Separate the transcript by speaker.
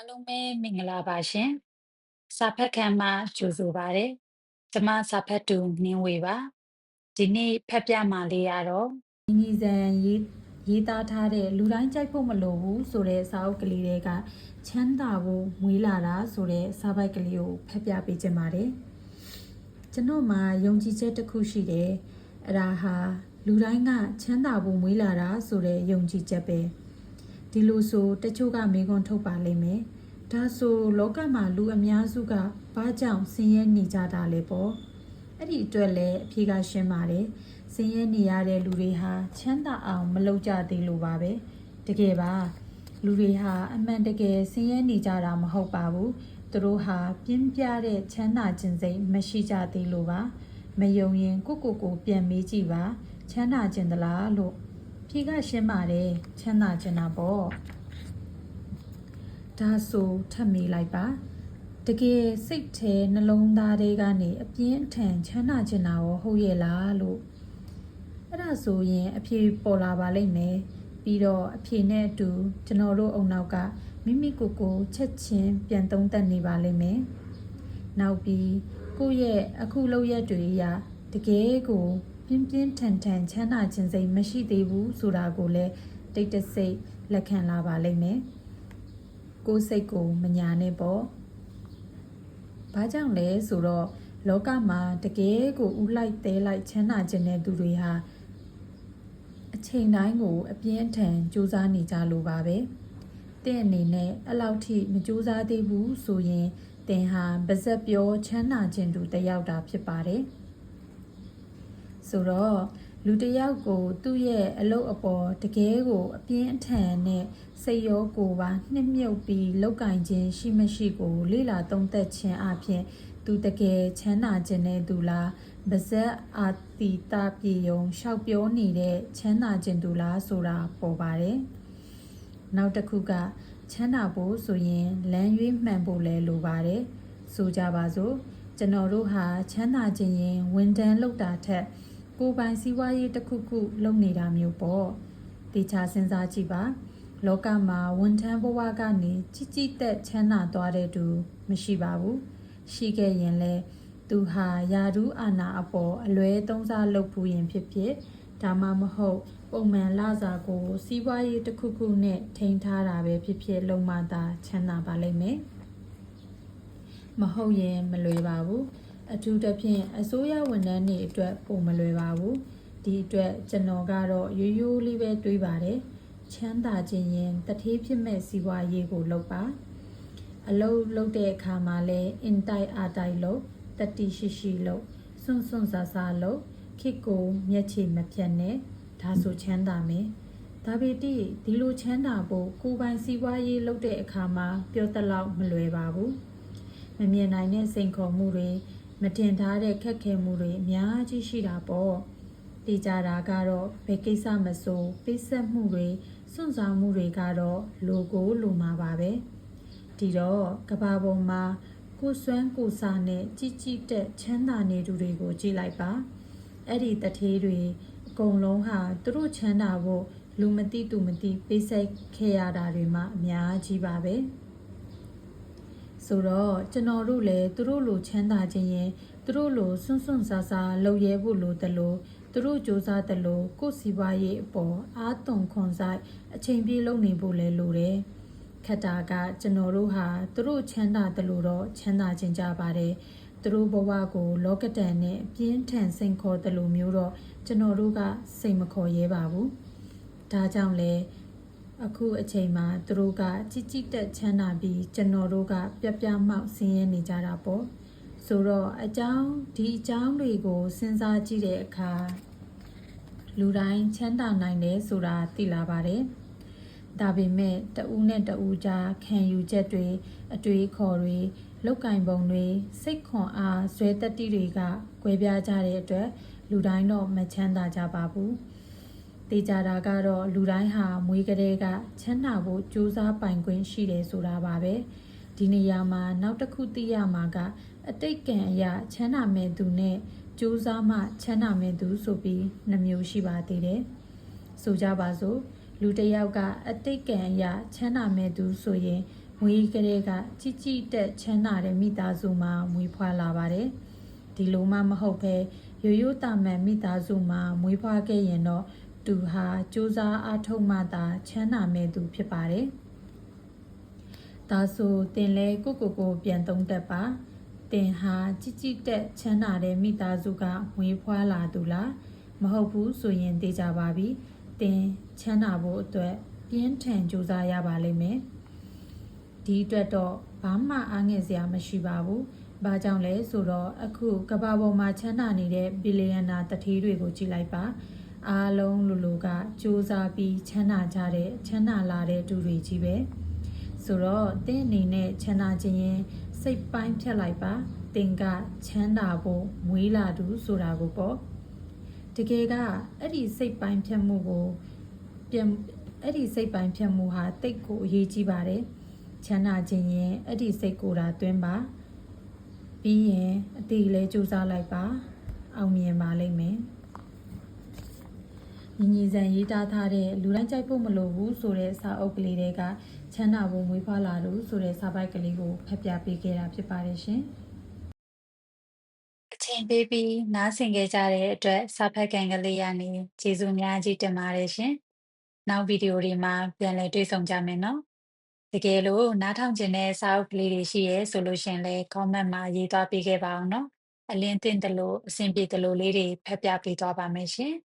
Speaker 1: အားလုံးပဲမင်္ဂလာပါရှင်စာဖတ်ခန်းမှာကြိုဆိုပါရစေကျမစာဖတ်သူနင်းဝေပါဒီနေ့ဖတ်ပြမှာလေးရတော့
Speaker 2: ညီစံရေးရေးသားထားတဲ့လူတိုင်းကြိုက်ဖို့မလိုဘူးဆိုတဲ့စာအုပ်ကလေးတွေကချမ်းသာဖို့မွေးလာတာဆိုတဲ့စာပိုက်ကလေးကိုဖတ်ပြပေးခြင်းပါတယ်ကျွန်တော်မှာယုံကြည်ချက်တစ်ခုရှိတယ်အဲ့ဒါဟာလူတိုင်းကချမ်းသာဖို့မွေးလာတာဆိုတဲ့ယုံကြည်ချက်ပဲ ဒီလိုဆိုတချို့ကမေခွန်းထုတ်ပါလိမ့်မယ်ဒါဆိုလောကမှာလူအများစုကဘာကြောင့်ဆင်းရဲနေကြတာလဲပေါ့အဲ့ဒီအတွက်လည်းအဖြေကရှင်းပါတယ်ဆင်းရဲနေရတဲ့လူတွေဟာချမ်းသာအောင်မလုပ်ကြသေးလို့ပါပဲတကယ်ပါလူတွေဟာအမှန်တကယ်ဆင်းရဲနေကြတာမဟုတ်ပါဘူးသူတို့ဟာပြင်းပြတဲ့ချမ်းသာခြင်းစိတ်မရှိကြသေးလို့ပါမယုံရင်ကိုကိုကိုပြန်မေးကြည့်ပါချမ်းသာခြင်းသလားလို့ ဖြေကရှင်းပါတယ်ချမ်းသာခြင်းတာပေါ့ဒါဆိုထပ်မေးလိုက်ပါတကယ်စိတ်ထဲနှလုံးသားတွေကနေအပြင်းအထန်ချမ်းသာခြင်းတာရောဟုတ်ရဲ့လားလို့အဲ့ဒါဆိုရင်အဖြေပေါ်လာပါလိမ့်မယ်ပြီးတော့အဖြေနဲ့အတူကျွန်တော်တို့အုံနောက်ကမိမိကိုယ်ကိုချက်ချင်းပြန်သုံးသပ်နေပါလိမ့်မယ်နောက်ပြီးကိုယ့်ရဲ့အခုလောက်ရက်တွေအရတကယ်ကို ပြင်းပြင်းထန်ထန်ချမ်းသာခြင်းစိတ်မရှိသေးဘူးဆိုတာကိုလည်းတိတ်တဆိတ်လက်ခံလာပါလိမ့်မယ်ကိုယ်စိတ်ကိုမညာနဲ့ပေါ့ဘာကြောင့်လဲဆိုတော့လောကမှာတကယ်ကိုဥလိုက်သေးလိုက်ချမ်းသာခြင်းတဲ့သူတွေဟာအချိန်တိုင်းကို အပြင်းအထန်စူးစမ်းနေကြလို့ပါပဲ။တဲ့အနေနဲ့အဲ့လောက်ထိမစူးစမ်းသေးဘူးဆိုရင်တင်ဟာပါဇက်ပြောချမ်းသာခြင်းတူတစ်ယောက်တာဖြစ်ပါတယ်။ ဆိုတော့လူတစ်ယောက်ကိုသူ့ရဲ့အလုပ်အပေါ်တကယ်ကိုအပြင်းအထန်နဲ့စိတ်ရောကိုယ်ပါနှစ်မြုပ်ပြီးလောက်ကင်ခြင်းရှိမရှိကိုလေ့လာသုံးသပ်ခြင်းအပြင်သူတကယ်ချမ်းသာခြင်းနဲ့သူလားပါဇက်အာတိတပြေယုံရှောက်ပြောနေတဲ့ချမ်းသာခြင်းသူလားဆိုတာပေါ်ပါတယ်။နောက်တစ်ခုကချမ်းသာဖို့ဆိုရင်လမ်းရွေးမှန်ဖို့လဲလိုပါတယ်။ဆိုကြပါစို့ကျွန်တော်တို့ဟာချမ်းသာခြင်းရင်ဝန်တန်းလုပ်တာထက် ကိုယ်ပိုင်စီးပွားရေးတစ်ခုခုလုပ်နေတာမျိုးပေါ့။တေချာစဉ်းစားကြည့်ပါ။လောကမှာဝန်ထမ်းဘဝကနေကြီးကြီးတက်ချမ်းသာသွားတဲ့သူမရှိပါဘူး။ရှိခဲ့ရင်လည်းသူဟာယာဒူးအာနာအပေါ်အလွဲသုံးစားလုပ်ဖူးရင်ဖြစ်ဖြစ်ဒါမှမဟုတ်ပုံမှန်လစာကိုစီးပွားရေးတစ်ခုခုနဲ့ထိန်းထားတာပဲဖြစ်ဖြစ်လုံမသာချမ်းသာပါလိမ့်မယ်မဟုတ်ရင်မလွယ်ပါဘူး အထူးသဖြင့်အစိုးရဝန်ထမ်းတွေအတွက်ပုံမလွယ်ပါဘူးဒီအတွက်ကျွန်တော်ကတော့ရိုးရိုးလေးပဲတွေးပါတယ်ချမ်းသာခြင်းရင်တထေးဖြစ်မဲ့စီးပွားရေးကိုလုပ်ပါအလုပ်လုပ်တဲ့အခါမှာလဲအင်တိုက်အားတိုက်လုပ်တတိရှိရှိလို့စွန့်စွန့်စားစားလို့ခိကိုမျက်ခြေမပြတ်နဲ့ဒါဆိုချမ်းသာမယ်ဒါပေတိဒီလိုချမ်းသာဖို့ကိုယ်ပိုင်စီးပွားရေးလုပ်တဲ့အခါမှာပြောတလောက်မလွယ်ပါဘူးမမြင်နိုင်တဲ့စိန်ခေါ်မှုတွေ မတင်ထားတဲ့ခက်ခဲမှုတွေအများကြီးရှိတာပေါ့တည်ကြတာကတော့ဘယ်ကိစ္စမဆိုပိတ်ဆက်မှုတွေစွန့်စားမှုတွေကတော့လိုကိုလိုမှာပါပဲဒီတော့ကဘာပေါ်မှာကိုစွမ်းကိုစာနဲ့ကြီးကြီးတက်ချမ်းသာနေသူတွေကိုကြည့်လိုက်ပါအဲ့ဒီတထေးတွေအကုန်လုံးဟာသူတို့ချမ်းသာဖို့လူမသိသူမသိပေးဆက်ခဲ့ရတာတွေမှအများကြီးပါပဲ ဆိုတော့ကျွန်တော်တို့လည်းသူတို့လိုချမ်းသာခြင်းရင်သူတို့လိုစွန့်စွန့်စားစားလှုပ်ရဲဖို့လိုတယ်လို့သူတို့စူးစမ်းတယ်လို့ကိုယ်စီပွားရေးအပေါ်အားသွန်ခွန်ဆိုင်အချိန်ပြည့်လုပ်နေဖို့လည်းလိုတယ်။ခက်တာကကျွန်တော်တို့ဟာသူတို့ချမ်းသာတယ်လို့တော့ချမ်းသာခြင်းကြပါတယ်သူတို့ဘဝကိုလောကတန်နဲ့ပြင်းထန်စိန်ခေါ်တယ်လို့မျိုးတော့ကျွန်တော်တို့ကစိတ်မခေါ်ရဲပါဘူးဒါကြောင့်လဲ အခုအချိန်မှာသူတို့ကជីជីတက်ချမ်းသာပြီးကျွန်တော်တို့ကပြပြမောက်ဆင်းရဲနေကြတာပေါ့ဆိုတော့အကြောင်းဒီအကြောင်းတွေကိုစဉ်းစားကြည့်တဲ့အခါလူတိုင်းချမ်းသာနိုင်တယ်ဆိုတာသိလာပါတယ်ဒါပေမဲ့တဦးနဲ့တဦးကြားခံယူချက်တွေအတွေးခေါ်တွေလောက်ကင်ပုံတွေစိတ်ခွန်အားဇွဲတက်တိတွေကကွဲပြားကြတဲ့အတွက်လူတိုင်းတော့မချမ်းသာကြပါဘူး။ တေချာတာကတော့လူတိုင်းဟာမွေးကလေးကချမ်းသာဖို့ကြိုးစားပိုင်ခွင့်ရှိတယ်ဆိုတာပါပဲ။ဒီနေရာမှာနောက်တစ်ခုသိရမှာကအတိတ်ကံအရာချမ်းသာမဲ့သူနဲ့ကြိုးစားမှချမ်းသာမဲ့သူဆိုပြီးနှမျိုးရှိပါသေးတယ်။ဆိုကြပါစို့လူတစ်ယောက်ကအတိတ်ကံအရာချမ်းသာမဲ့သူဆိုရင်မွေးကလေးကជីជីတက်ချမ်းသာတဲ့မိသားစုမှာမွေးဖွားလာပါတယ်ဒီလိုမှမဟုတ်ပဲရိုးရိုးတာမန်မိသားစုမှာမွေးဖွားခဲ့ရင်တော့ သူဟာစူးစမ်းအားထုတ်မှသာချမ်းသာမဲ့သူဖြစ်ပါတယ်ဒါဆိုတင်လဲကိုကိုကိုပြန်သုံးသက်ပါတင်ဟာជីជីတက်ချမ်းသာတဲ့မိသားစုကမွေးဖွားလာသူလားမဟုတ်ဘူးဆိုရင်သိကြပါပြီတင်ချမ်းသာဖို့အတွက်ပြင်းထန်ကြိုးစားရပါလိမ့်မယ်ဒီအတွက်တော့ဘာမှအားငယ်စရာမရှိပါဘူးဘာကြောင့်လဲဆိုတော့အခုကမ္ဘာပေါ်မှာချမ်းသာနေတဲ့ဘီလီယံနာတထေးတွေကိုကြည့်လိုက်ပါ အားလုံးလူလူကစူးစမ်းပြီးချမ်းသာကြတဲ့ချမ်းသာလာတဲ့သူတွေကြီးပဲဆိုတော့တင်းအနေနဲ့ချမ်းသာခြင်းရင်စိတ်ပိုင်းဖြတ်လိုက်ပါတင်ကချမ်းသာဖို့မွေးလာသူဆိုတာကိုပေါ့တကယ်ကအဲ့ဒီစိတ်ပိုင်းဖြတ်မှုကိုပြန်အဲ့ဒီစိတ်ပိုင်းဖြတ်မှုဟာတိတ်ကိုအရေးကြီးပါတယ်ချမ်းသာခြင်းရင်အဲ့ဒီစိတ်ကိုယ်တာတွင်းပါပြီးရင်အတီလဲစူးစမ်းလိုက်ပါအောင်မြင်ပါလိမ့်မယ် ညီညီစံရေးသားထားတဲ့လူတိုင်းကြိုက်ဖို့မလိုဘူးဆိုတဲ့စာအုပ်ကလေးတွေကချမ်းသာဖို့မွေးဖွားလာသူဆိုတဲ့စာပိုက်ကလေးကိုဖတ်ပြပေးခဲ့တာဖြစ်ပါတယ်ရှင်
Speaker 1: အချိန်ပေးပြီးနားဆင်ခဲ့ကြတဲ့အတွက်စာဖတ်ကန်ကလေးရနေကျေးဇူးအများကြီးတင်ပါတယ်ရှင်။နောက်ဗီဒီယိုတွေမှာပြန်လည်တွေ့ဆုံကြမယ်နော်။တကယ်လို့နားထောင်ခြင်းတဲ့စာအုပ်ကလေးတွေရှိရဲဆိုလို့ရှရင်လဲ comment မှာရေးသွားပေးခဲ့ပါအောင်နော်။အလင်းသင့်တယ်လို့အဆင်ပြေတယ်လို့လေးတွေဖတ်ပြပေးသွားပါမယ်ရှင်။